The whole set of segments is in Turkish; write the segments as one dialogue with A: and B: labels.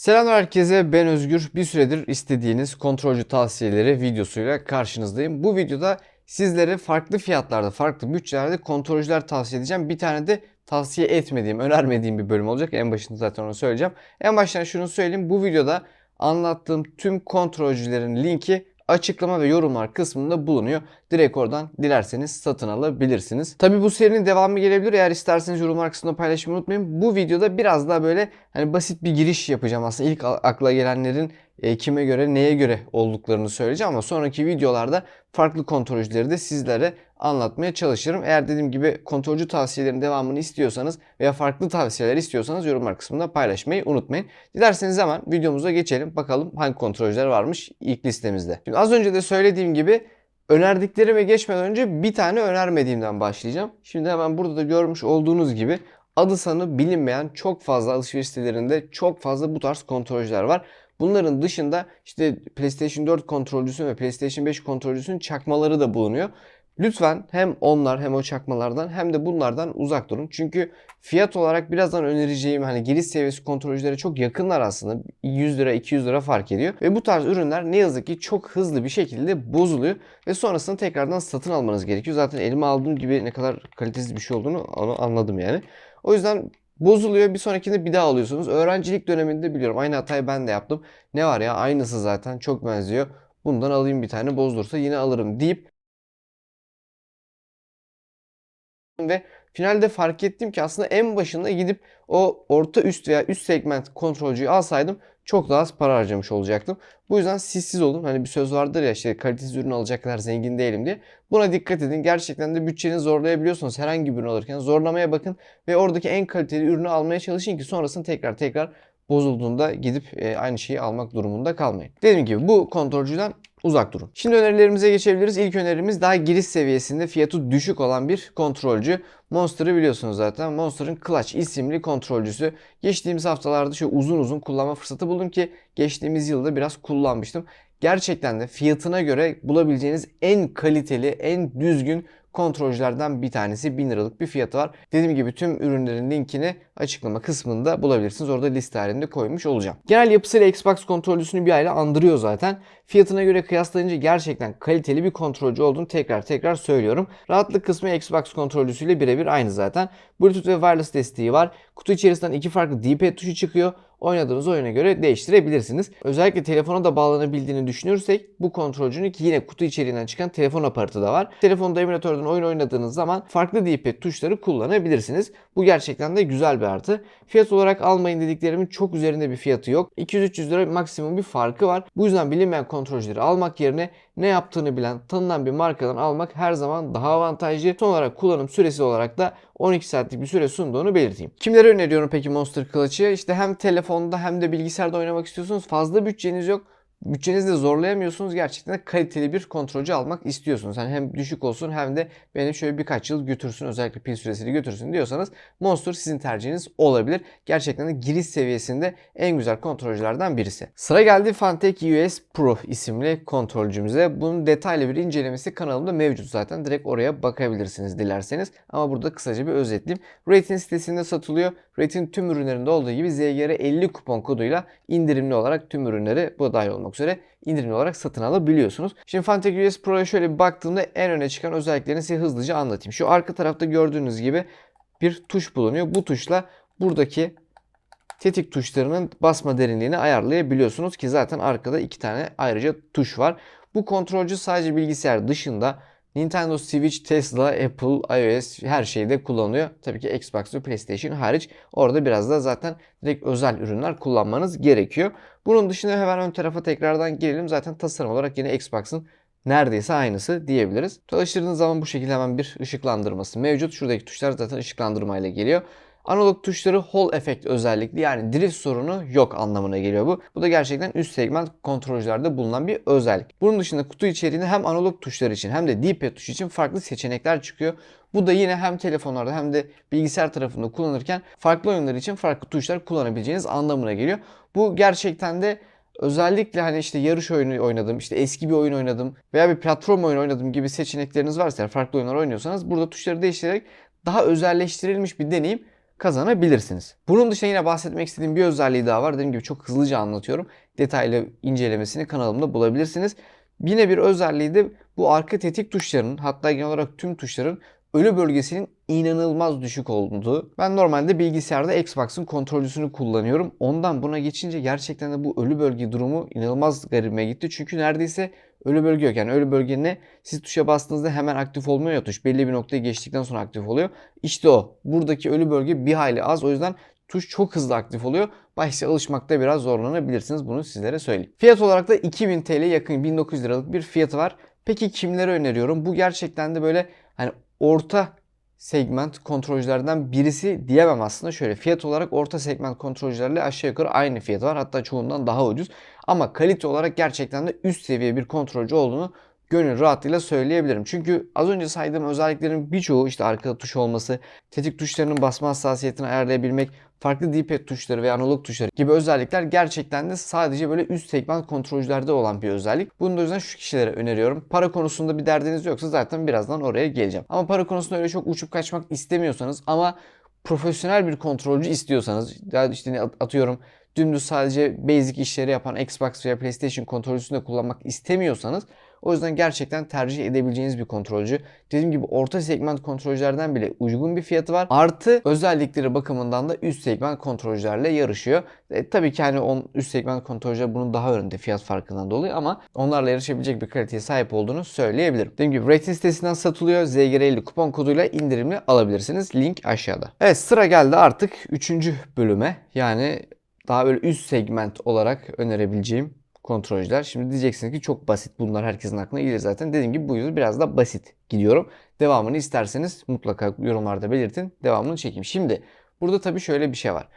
A: Selamlar herkese ben Özgür. Bir süredir istediğiniz kontrolcü tavsiyeleri videosuyla karşınızdayım. Bu videoda sizlere farklı fiyatlarda, farklı bütçelerde kontrolcüler tavsiye edeceğim. Bir tane de tavsiye etmediğim, önermediğim bir bölüm olacak. En başında zaten onu söyleyeceğim. En baştan şunu söyleyeyim. Bu videoda anlattığım tüm kontrolcülerin linki açıklama ve yorumlar kısmında bulunuyor. Direkt oradan dilerseniz satın alabilirsiniz. Tabi bu serinin devamı gelebilir. Eğer isterseniz yorumlar kısmında paylaşmayı unutmayın. Bu videoda biraz daha böyle hani basit bir giriş yapacağım aslında. İlk akla gelenlerin e, kime göre neye göre olduklarını söyleyeceğim ama sonraki videolarda farklı kontrolcüleri de sizlere anlatmaya çalışırım. Eğer dediğim gibi kontrolcü tavsiyelerin devamını istiyorsanız veya farklı tavsiyeler istiyorsanız yorumlar kısmında paylaşmayı unutmayın. Dilerseniz hemen videomuza geçelim. Bakalım hangi kontrolcüler varmış ilk listemizde. Şimdi az önce de söylediğim gibi önerdiklerime geçmeden önce bir tane önermediğimden başlayacağım. Şimdi hemen burada da görmüş olduğunuz gibi adı sanı bilinmeyen çok fazla alışveriş sitelerinde çok fazla bu tarz kontrolcüler var. Bunların dışında işte PlayStation 4 kontrolcüsü ve PlayStation 5 kontrolcüsünün çakmaları da bulunuyor. Lütfen hem onlar hem o çakmalardan hem de bunlardan uzak durun. Çünkü fiyat olarak birazdan önereceğim hani giriş seviyesi kontrolcülere çok yakınlar aslında. 100 lira 200 lira fark ediyor. Ve bu tarz ürünler ne yazık ki çok hızlı bir şekilde bozuluyor. Ve sonrasında tekrardan satın almanız gerekiyor. Zaten elime aldığım gibi ne kadar kalitesiz bir şey olduğunu onu anladım yani. O yüzden bozuluyor. Bir sonrakinde bir daha alıyorsunuz. Öğrencilik döneminde biliyorum. Aynı hatayı ben de yaptım. Ne var ya aynısı zaten çok benziyor. Bundan alayım bir tane bozdursa yine alırım deyip ve finalde fark ettim ki aslında en başında gidip o orta üst veya üst segment kontrolcüyü alsaydım çok daha az para harcamış olacaktım. Bu yüzden sizsiz olun. Hani bir söz vardır ya işte kalitesiz ürün alacak kadar zengin değilim diye. Buna dikkat edin. Gerçekten de bütçenizi zorlayabiliyorsunuz herhangi bir ürün alırken. Zorlamaya bakın ve oradaki en kaliteli ürünü almaya çalışın ki sonrasında tekrar tekrar bozulduğunda gidip aynı şeyi almak durumunda kalmayın. Dediğim gibi bu kontrolcüden uzak durun. Şimdi önerilerimize geçebiliriz. İlk önerimiz daha giriş seviyesinde fiyatı düşük olan bir kontrolcü. Monster'ı biliyorsunuz zaten. Monster'ın Clutch isimli kontrolcüsü. Geçtiğimiz haftalarda şöyle uzun uzun kullanma fırsatı buldum ki geçtiğimiz yılda biraz kullanmıştım. Gerçekten de fiyatına göre bulabileceğiniz en kaliteli, en düzgün kontrolcülerden bir tanesi 1000 liralık bir fiyatı var. Dediğim gibi tüm ürünlerin linkini açıklama kısmında bulabilirsiniz. Orada liste halinde koymuş olacağım. Genel yapısıyla Xbox kontrolcüsünü bir aile andırıyor zaten. Fiyatına göre kıyaslayınca gerçekten kaliteli bir kontrolcü olduğunu tekrar tekrar söylüyorum. Rahatlık kısmı Xbox kontrolcüsüyle birebir aynı zaten. Bluetooth ve wireless desteği var. Kutu içerisinden iki farklı D-pad tuşu çıkıyor oynadığınız oyuna göre değiştirebilirsiniz. Özellikle telefona da bağlanabildiğini düşünürsek bu kontrolcünün ki yine kutu içeriğinden çıkan telefon aparatı da var. Telefonda emülatörden oyun oynadığınız zaman farklı D-pad tuşları kullanabilirsiniz. Bu gerçekten de güzel bir artı. Fiyat olarak almayın dediklerimin çok üzerinde bir fiyatı yok. 200-300 lira maksimum bir farkı var. Bu yüzden bilinmeyen kontrolcüleri almak yerine ne yaptığını bilen tanınan bir markadan almak her zaman daha avantajlı. Son olarak kullanım süresi olarak da 12 saatlik bir süre sunduğunu belirteyim. Kimlere öneriyorum peki Monster Clutch'ı? İşte hem telefonda hem de bilgisayarda oynamak istiyorsunuz. Fazla bütçeniz yok bütçenizi de zorlayamıyorsunuz. Gerçekten de kaliteli bir kontrolcü almak istiyorsunuz. Yani hem düşük olsun hem de beni şöyle birkaç yıl götürsün özellikle pil süresini götürsün diyorsanız Monster sizin tercihiniz olabilir. Gerçekten de giriş seviyesinde en güzel kontrolcülerden birisi. Sıra geldi Fantech US Pro isimli kontrolcümüze. Bunun detaylı bir incelemesi kanalımda mevcut zaten. Direkt oraya bakabilirsiniz dilerseniz. Ama burada kısaca bir özetleyeyim. Rating sitesinde satılıyor. Rating tüm ürünlerinde olduğu gibi ZGR 50 kupon koduyla indirimli olarak tüm ürünleri bu dahil olmak üzere indirimli olarak satın alabiliyorsunuz. Şimdi Fantech US Pro'ya şöyle bir baktığımda en öne çıkan özelliklerini size hızlıca anlatayım. Şu arka tarafta gördüğünüz gibi bir tuş bulunuyor. Bu tuşla buradaki tetik tuşlarının basma derinliğini ayarlayabiliyorsunuz ki zaten arkada iki tane ayrıca tuş var. Bu kontrolcü sadece bilgisayar dışında Nintendo Switch, Tesla, Apple, iOS her şeyde kullanılıyor. Tabii ki Xbox ve PlayStation hariç. Orada biraz da zaten direkt özel ürünler kullanmanız gerekiyor. Bunun dışında hemen ön tarafa tekrardan gelelim. Zaten tasarım olarak yine Xbox'ın neredeyse aynısı diyebiliriz. Çalıştırdığınız zaman bu şekilde hemen bir ışıklandırması mevcut. Şuradaki tuşlar zaten ışıklandırmayla geliyor. Analog tuşları Hall Effect özellikli yani drift sorunu yok anlamına geliyor bu. Bu da gerçekten üst segment kontrolcülerde bulunan bir özellik. Bunun dışında kutu içeriğinde hem analog tuşlar için hem de D-pad tuşu için farklı seçenekler çıkıyor. Bu da yine hem telefonlarda hem de bilgisayar tarafında kullanırken farklı oyunlar için farklı tuşlar kullanabileceğiniz anlamına geliyor. Bu gerçekten de özellikle hani işte yarış oyunu oynadım, işte eski bir oyun oynadım veya bir platform oyunu oynadım gibi seçenekleriniz varsa, farklı oyunlar oynuyorsanız burada tuşları değiştirerek daha özelleştirilmiş bir deneyim kazanabilirsiniz. Bunun dışında yine bahsetmek istediğim bir özelliği daha var. Dediğim gibi çok hızlıca anlatıyorum. Detaylı incelemesini kanalımda bulabilirsiniz. Yine bir özelliği de bu arka tetik tuşlarının hatta genel olarak tüm tuşların ölü bölgesinin inanılmaz düşük olduğu. Ben normalde bilgisayarda Xbox'ın kontrolcüsünü kullanıyorum. Ondan buna geçince gerçekten de bu ölü bölge durumu inanılmaz garibime gitti. Çünkü neredeyse ölü bölge yok. Yani ölü bölge ne? Siz tuşa bastığınızda hemen aktif olmuyor ya tuş. Belli bir noktayı geçtikten sonra aktif oluyor. İşte o. Buradaki ölü bölge bir hayli az. O yüzden tuş çok hızlı aktif oluyor. Başta alışmakta biraz zorlanabilirsiniz. Bunu sizlere söyleyeyim. Fiyat olarak da 2000 TL yakın 1900 liralık bir fiyatı var. Peki kimlere öneriyorum? Bu gerçekten de böyle hani orta segment kontrolcülerden birisi diyemem aslında. Şöyle fiyat olarak orta segment kontrolcülerle aşağı yukarı aynı fiyat var. Hatta çoğundan daha ucuz. Ama kalite olarak gerçekten de üst seviye bir kontrolcü olduğunu gönül rahatlığıyla söyleyebilirim. Çünkü az önce saydığım özelliklerin birçoğu işte arkada tuş olması, tetik tuşlarının basma hassasiyetini ayarlayabilmek, farklı D-pad tuşları ve analog tuşları gibi özellikler gerçekten de sadece böyle üst segment kontrolcülerde olan bir özellik. Bunu da yüzden şu kişilere öneriyorum. Para konusunda bir derdiniz yoksa zaten birazdan oraya geleceğim. Ama para konusunda öyle çok uçup kaçmak istemiyorsanız ama profesyonel bir kontrolcü istiyorsanız ya işte atıyorum dümdüz sadece basic işleri yapan Xbox veya PlayStation kontrolcüsünü de kullanmak istemiyorsanız o yüzden gerçekten tercih edebileceğiniz bir kontrolcü. Dediğim gibi orta segment kontrolcülerden bile uygun bir fiyatı var. Artı özellikleri bakımından da üst segment kontrolcülerle yarışıyor. E, tabii ki hani on, üst segment kontrolcüler bunun daha önünde fiyat farkından dolayı ama onlarla yarışabilecek bir kaliteye sahip olduğunu söyleyebilirim. Dediğim gibi Rating sitesinden satılıyor. ZGR50 kupon koduyla indirimli alabilirsiniz. Link aşağıda. Evet sıra geldi artık 3. bölüme. Yani daha böyle üst segment olarak önerebileceğim kontrolcüler. Şimdi diyeceksiniz ki çok basit bunlar herkesin aklına gelir zaten. Dediğim gibi bu yüzden biraz da basit gidiyorum. Devamını isterseniz mutlaka yorumlarda belirtin. Devamını çekeyim. Şimdi burada tabii şöyle bir şey var.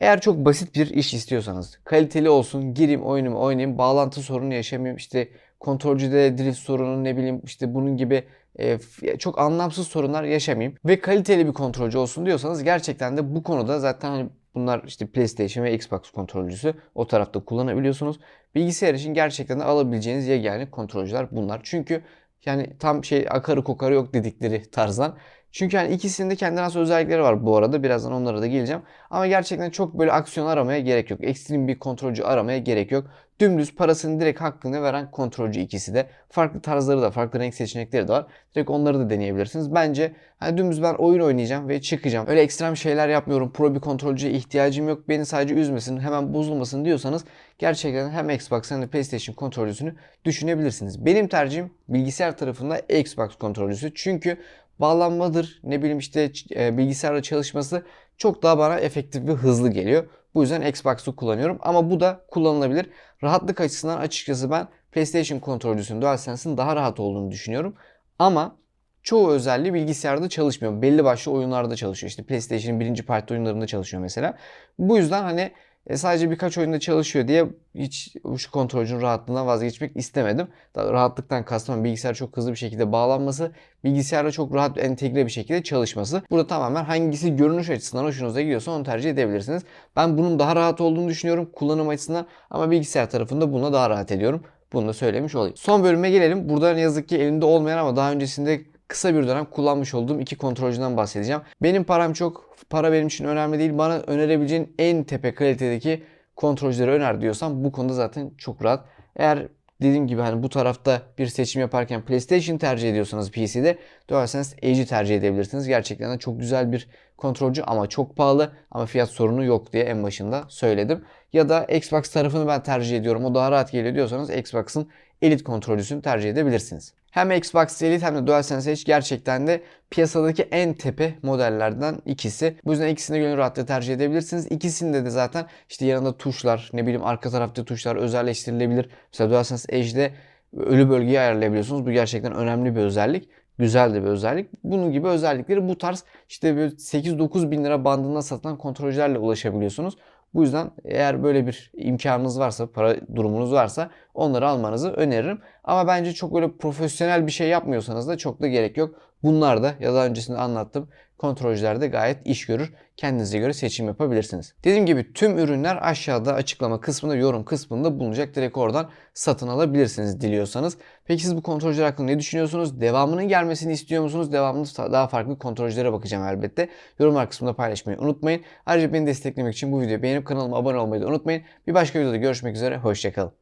A: Eğer çok basit bir iş istiyorsanız, kaliteli olsun, gireyim oyunumu oynayayım, bağlantı sorunu yaşamayayım, işte kontrolcüde drift sorunu ne bileyim işte bunun gibi e, çok anlamsız sorunlar yaşamayayım ve kaliteli bir kontrolcü olsun diyorsanız gerçekten de bu konuda zaten hani Bunlar işte PlayStation ve Xbox kontrolcüsü. O tarafta kullanabiliyorsunuz. Bilgisayar için gerçekten de alabileceğiniz yegane kontrolcüler bunlar. Çünkü yani tam şey akarı kokarı yok dedikleri tarzdan. Çünkü yani ikisinin de kendine has özellikleri var bu arada. Birazdan onlara da geleceğim. Ama gerçekten çok böyle aksiyon aramaya gerek yok. Ekstrem bir kontrolcü aramaya gerek yok. Dümdüz parasını direkt hakkını veren kontrolcü ikisi de. Farklı tarzları da, farklı renk seçenekleri de var. Direkt onları da deneyebilirsiniz. Bence hani dümdüz ben oyun oynayacağım ve çıkacağım. Öyle ekstrem şeyler yapmıyorum. Pro bir kontrolcüye ihtiyacım yok. Beni sadece üzmesin, hemen bozulmasın diyorsanız gerçekten hem Xbox hem de PlayStation kontrolcüsünü düşünebilirsiniz. Benim tercihim bilgisayar tarafında Xbox kontrolcüsü. Çünkü bağlanmadır, ne bileyim işte e, bilgisayarla çalışması çok daha bana efektif ve hızlı geliyor. Bu yüzden Xbox'ı kullanıyorum ama bu da kullanılabilir. Rahatlık açısından açıkçası ben PlayStation kontrolcüsünün DualSense'in daha rahat olduğunu düşünüyorum. Ama çoğu özelliği bilgisayarda çalışmıyor. Belli başlı oyunlarda çalışıyor. İşte PlayStation'ın birinci parti oyunlarında çalışıyor mesela. Bu yüzden hani e, sadece birkaç oyunda çalışıyor diye hiç şu kontrolcünün rahatlığından vazgeçmek istemedim. Daha rahatlıktan kastım bilgisayar çok hızlı bir şekilde bağlanması, bilgisayarla çok rahat entegre bir şekilde çalışması. Burada tamamen hangisi görünüş açısından hoşunuza gidiyorsa onu tercih edebilirsiniz. Ben bunun daha rahat olduğunu düşünüyorum kullanım açısından ama bilgisayar tarafında buna daha rahat ediyorum. Bunu da söylemiş olayım. Son bölüme gelelim. Burada ne yazık ki elimde olmayan ama daha öncesinde kısa bir dönem kullanmış olduğum iki kontrolcüden bahsedeceğim. Benim param çok, para benim için önemli değil. Bana önerebileceğin en tepe kalitedeki kontrolcüleri öner diyorsam bu konuda zaten çok rahat. Eğer dediğim gibi hani bu tarafta bir seçim yaparken PlayStation tercih ediyorsanız PC'de DualSense Edge'i tercih edebilirsiniz. Gerçekten de çok güzel bir kontrolcü ama çok pahalı ama fiyat sorunu yok diye en başında söyledim. Ya da Xbox tarafını ben tercih ediyorum o daha rahat geliyor diyorsanız Xbox'ın Elite kontrolcüsünü tercih edebilirsiniz. Hem Xbox Elite hem de DualSense Edge gerçekten de piyasadaki en tepe modellerden ikisi. Bu yüzden ikisini gönül rahatlıkla tercih edebilirsiniz. İkisinde de zaten işte yanında tuşlar, ne bileyim arka tarafta tuşlar özelleştirilebilir. Mesela DualSense Edge'de ölü bölgeyi ayarlayabiliyorsunuz. Bu gerçekten önemli bir özellik. Güzel de bir özellik. Bunun gibi özellikleri bu tarz işte 8-9 bin lira bandında satılan kontrolcülerle ulaşabiliyorsunuz. Bu yüzden eğer böyle bir imkanınız varsa, para durumunuz varsa onları almanızı öneririm. Ama bence çok böyle profesyonel bir şey yapmıyorsanız da çok da gerek yok. Bunlar da ya daha öncesinde anlattım kontrolcülerde gayet iş görür. Kendinize göre seçim yapabilirsiniz. Dediğim gibi tüm ürünler aşağıda açıklama kısmında, yorum kısmında bulunacak. Direkt oradan satın alabilirsiniz diliyorsanız. Peki siz bu kontrolcüler hakkında ne düşünüyorsunuz? Devamının gelmesini istiyor musunuz? Devamında daha farklı kontrolcülere bakacağım elbette. Yorumlar kısmında paylaşmayı unutmayın. Ayrıca beni desteklemek için bu videoyu beğenip kanalıma abone olmayı da unutmayın. Bir başka videoda görüşmek üzere. Hoşçakalın.